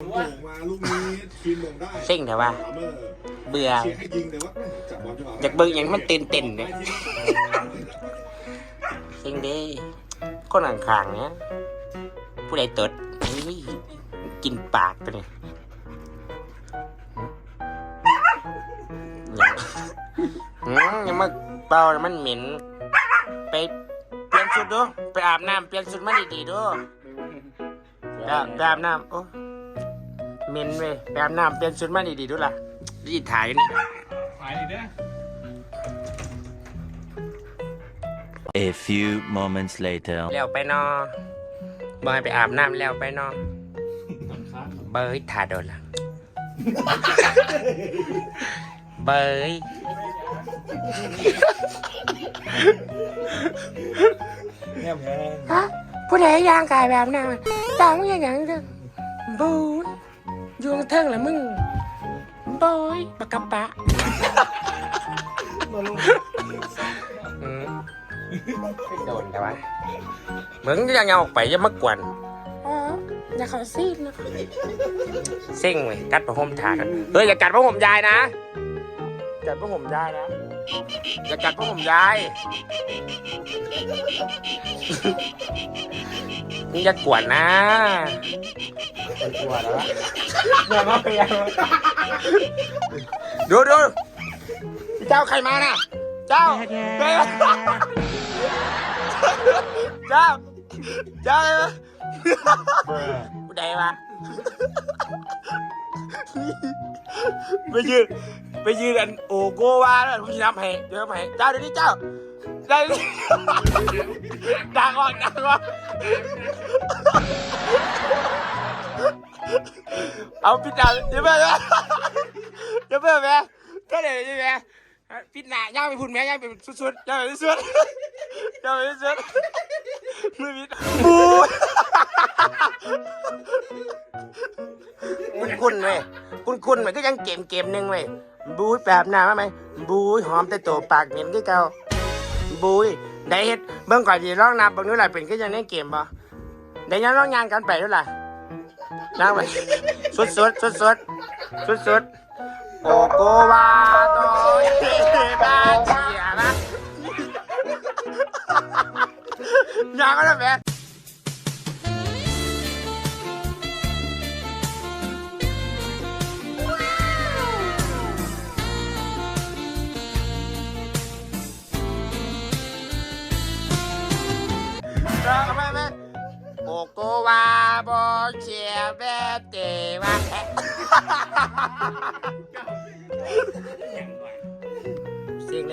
โด่งมาลูกนี้ทีมโด่งได้เซ็งแต่ว่าเมอร์เบื่อเชียร์ให้ยิงแต่ว่าจับบอลจังหวะอยากเบิ่งอย่างมันเต้นๆเนี่ยเซ็งเด้คนอ่างขางๆเนี้ยผู้ใดตดอุ้ยกินปากไปเลยอย่าอืมอยังมาเป่าแล้วมันเหม็น ไปเปลี่ยนชุดดู ไปอาบน้ำเปลี่ยนชุดมาดีๆดูไปอาบไปอาบน้ำโอ้ เหม็นเว้ยไปอาบน้ำเปลี่ยนชุดมาดีๆดูล่ะรีดถ่ายกันนี่ หายเลยเด้อ A few moments later. แล้วไปนอนบอยไปอาบน้ำแล้วไปนอนสำคัญเบยถ่าโดนละเบยเนี่ยแพงฮะผู้ใดย่างกายแบบนั้นตามมึงอย่างอย่างเด้ อบูยยวงเทิงละมึงบอยปากกะปะอืมไม่โดนแต่ว่ามึงยังเอาออกไปอยังมากวนอ๋ออย่าเขาซีดนะเซ็งเว้ยกัดประหมถากันเฮ้ยอย่ากัดประหมยายนะกัดประหมยายนะ อย่ากัดประหมยายมึงอย่ากวนนะมันกลัวแล้ววะอย่ามาเปียดูดูเจ้าใครมาน่ะ เจ้า เจ้า เจ้าเจ้าผู้ใดวะ ไปยืนไปยืนอันโอโกวาแล้วพี่น้ำให้เดี๋ยวให้เจ้าเดี๋ยวนี้เจ้าเดี๋ยวนี้ดังออกดังออกเอาปิดหน้าอย่าเพิ่งอย่าเพิ่แม่ก็เลยใช่ไหมปิดหน้าย่างไปพุ่นแม่ย่างไปสุดๆย่างไปสุดๆย่างไปสุดๆมือปิดบู คุณคุณเว้ยคุณคุณมันก็ยังเกมเกมหนึ่งเว้ยบูยแบบหน้ามาไหมบูยหอมแต่ตัวปากเหม็นก็เก่าบูยได้เฮ็ดเบิ่งก่อนสิร้องนับเบิ่งดูล่ะเป็นก็ยังในเกมบ่ได้ยังร้องงานกันไปดูล่ะนั่งไปสุดสุดสุดสุดสุดสุดโอโกวาโตบาเชียนะยังก็ได้แม่ บอเชียเบเตวาแเสียงเ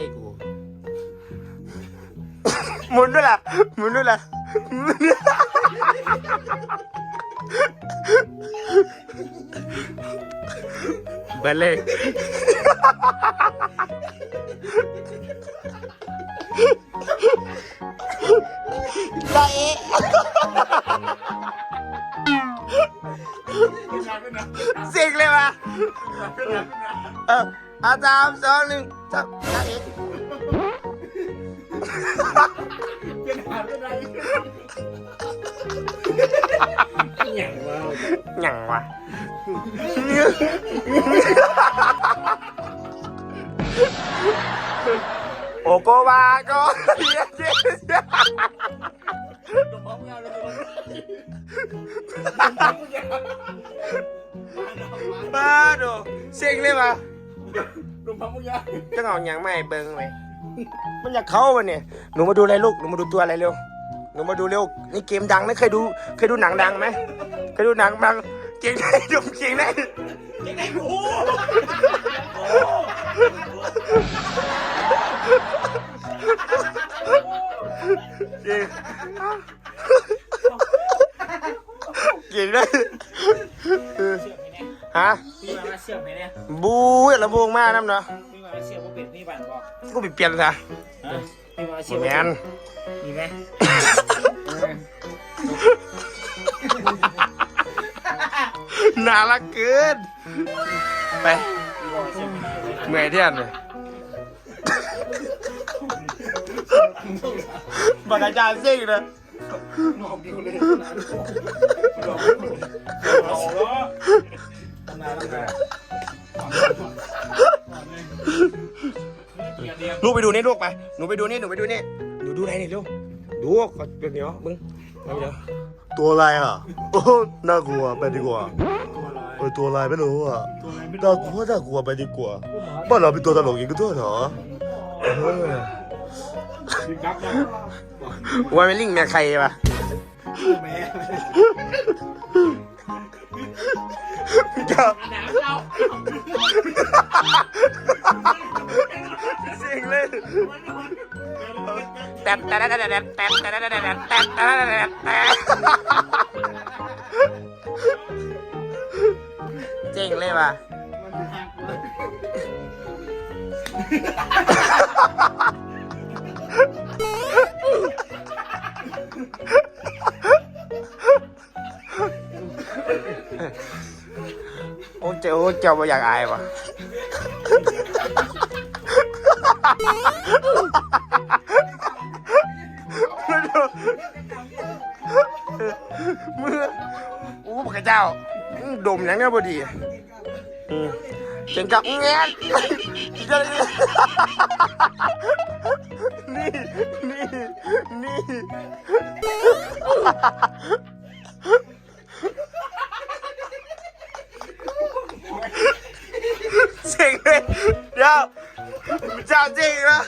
เสียงเลยวะเอออาสามสองหนึ่งจับได้เอะเป็นหาเป็นไรอย่งว่าหยั่งวะโอโกวาโกเยเย ลงพร้อมงานเลยมาดูเสียงเลยวะลงพร้อมงานจะเอาหยังไม่เบิ่งเลยมันอยากเข้าวันเนี่ยหนูมาดูอะไรลูกหนูมาดูตัวอะไรเร็วหนูมาดูเร็วนี่เกมดังนะเคยดูเคยดูหนังดังไหมเคยดูหนังดังเก่งได้ดูเก่งได้ยังไงกูเก่งเก่งได้เออฮะพี่มาเชื่อมไหมเนี่ยบูยละบวงมากน้ำเนาะพี่มาเชื่อมว่าเป็นพี่บ้านบอกกูไปเปลี่ยนซะพี่มาเชื่อมแมนมีไหมน่ารักเกินไปเมื่อยเที่ยนเลยบักอาจารย์ซิ่งเลย นอกอยู่เลยเอาล้อทำงานทำงานเกียร์เดียลูกไปดูนี่ลูกไป หนูไปดูนี่ หนูไปดูนี่ หนูดูอะไรนี่ลูก ดูก่อนเดี๋ยวมึงเดี๋ยวตัวอะไรอะ โอ้ น่ากลัว ไปดีกว่าเออตัวอะไรไม่รู้อะน่ากลัวน่ากลัวไปดีกว่า บ้านเราเป็นตัวตลกอีกก็ด้วยเหรอ เออว่าไม่ลิงแม่ใครปะแม่เจ้าเสียงเลยแตบแตบแตบแตบแตบแตบแตบแตบแตบแตบแตบเจ๋งเลยว่ะ โอ้เจ้าเจ้าไม่อยากอายวะมืออู้พระเจ้า ดมอย่างเนี้ยพอดี อืม เจ๋งกับเงี้ยนี่ นี่ นี่ เจ๋งเลยเดี๋ยวเจ้าจริงนะ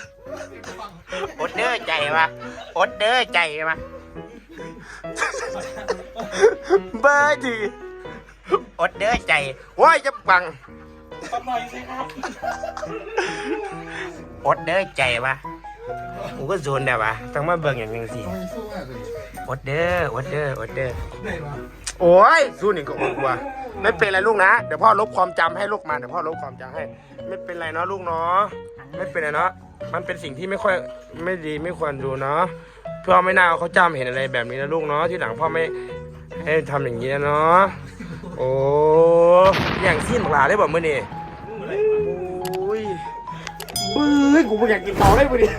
อดเด้อใจวะอดเด้อใจวะเบอร์ดีอดเด้อใจว้ายจะปัง ปั๊บหน่อยสิครับอดเด้อใจวะกูก็ซูนได้วะต้องมาเบิ่งอย่างหนึงสิอดเด้ออดเด้ออดเด้อโอ้ยซูนนี่ก็อดว่ะไม่เป็นไรลูกนะเดี๋ยวพ่อลบความจำให้ลูกมาเดี๋ยวพ่อลบความจำให้ ไม่เป็นไรเนาะลูกเนาะไม่เป็นไรเนาะมันเป็นสิ่งที่ไม่ค่อยไม่ดีไม่ควรดูเนาะพ่อไม่น่าเอาเขาจำเห็นอะไรแบบนี้นะลูกเนาะที่หลังพ่อไม่ ให้ทำอย่างนี้นะเนาะ โอ้อย่างสิ้นหลาได้บ่เมื่อนี่โอ้ยบื้อกูไม่อยากกินเผาเลยมื่อนี้